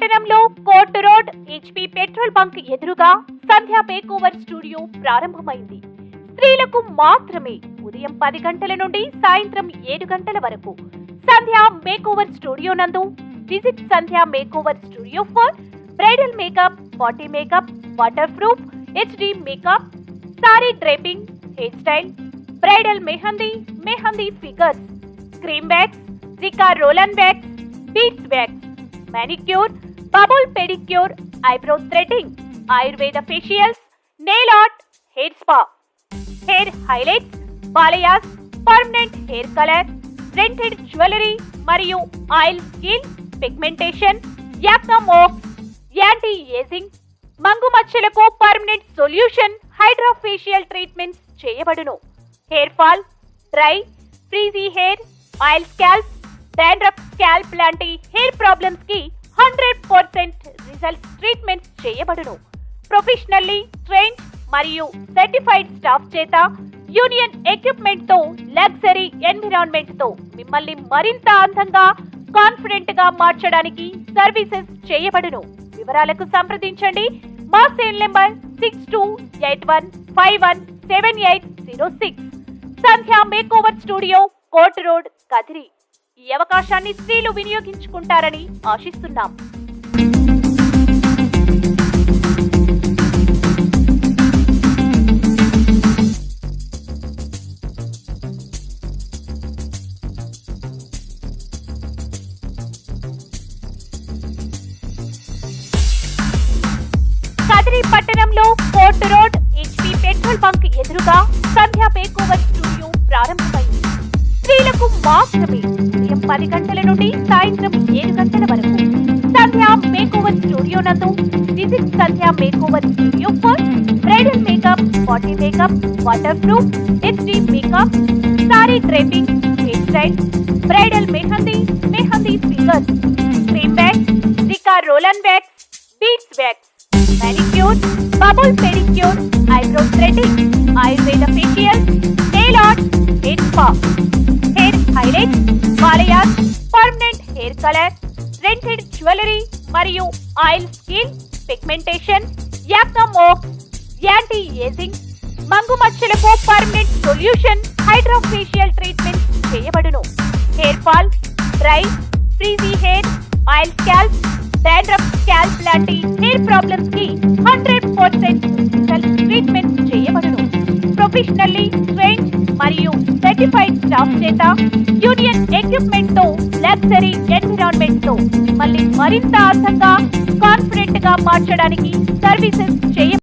Court road HP petrol bunk ఎదురుగా Sandhya makeover studio ప్రారంభమైంది. స్త్రీలకు మాత్రమే ఉదయం పది గంటల నుండి సాయంత్రం ఏడు గంటల వరకు సంధ్య మేకోవర్ స్టూడియో నందు visit Sandhya makeover studio for bridal makeup body makeup water proof HD makeup sari draping hair style bridal mehndi mehndi figures cream bags Rica roll-on bags beads bags manicure, bubble pedicure eyebrow threading Ayurveda facials nail art hair spa hair highlights balayage permanent hair colour printed jewellery మరియు oil skin pigmentation యాక్నోమోక్ anti ageing మంగు మచ్చలకు permanent solution hydrofacial treatments చేయబడును. Hair fall dry frizzy hair oil scalp dandruff scalp లాంటి hair ప్రాబ్లమ్స్కి hundred percent result treatment చేయబడును. Professionally train మరియు certified staff చేత యూనియన్ ఎక్విప్మెంట్తో లగ్జరీ ఎన్విరాన్మెంట్తో మిమ్మల్ని మరింత అందంగా కాన్ఫిడెంట్గా మార్చడానికి సర్వీసెస్ చేయబడును. వివరాలకు సంప్రదించండి. మా cell number six two eight one five one seven eight zero six. Sandhya makeover studio court road Kadiri. ఈ అవకాశాన్ని స్త్రీలు వినియోగించుకుంటారని ఆశిస్తున్నాం. కదిరి పట్టణంలో court road HP petrol bunk ఎదురుగా సంధ్యా మేకోవర్ స్టూడియో ప్రారంభమైంది. స్త్రీలకు మాత్రమే పది గంటల నుండి సాయంత్రం ఏడు గంటల వరకు. సంధ్య మేకోవర్ స్టూడియో నందు. Visit Sandhya makeover studio for bridal makeup body makeup water proof HD makeup sari draping hair style bridal mehndi mehndi finger cream bag Rica roll-on bags beads bags manicure, bubble pedicure, eyebrow threading, Ayurveda facial nail art hair spa hair highlight balayage permanent hair colour rented jewellery మరియు oil skin pigmentation యాక్నోమోక్ anti ageing మంగు మచ్చలకు permanent solution hydrofacial treatment చేయబడును. Hair fall dry frizzy hair oil scalp dandruff scalp లాంటి hair ప్రాబ్లమ్స్కి hundred percent treatment చేయబడును. Professionally train మరియు certified staff చేత యూనియన్ ఎక్విప్మెంట్తో లగ్జరీ ఎన్విరాన్మెంట్తో మళ్ళీ మరింత అర్థంగా కాన్ఫిడెంట్గా మార్చడానికి సర్వీసెస్ చేయ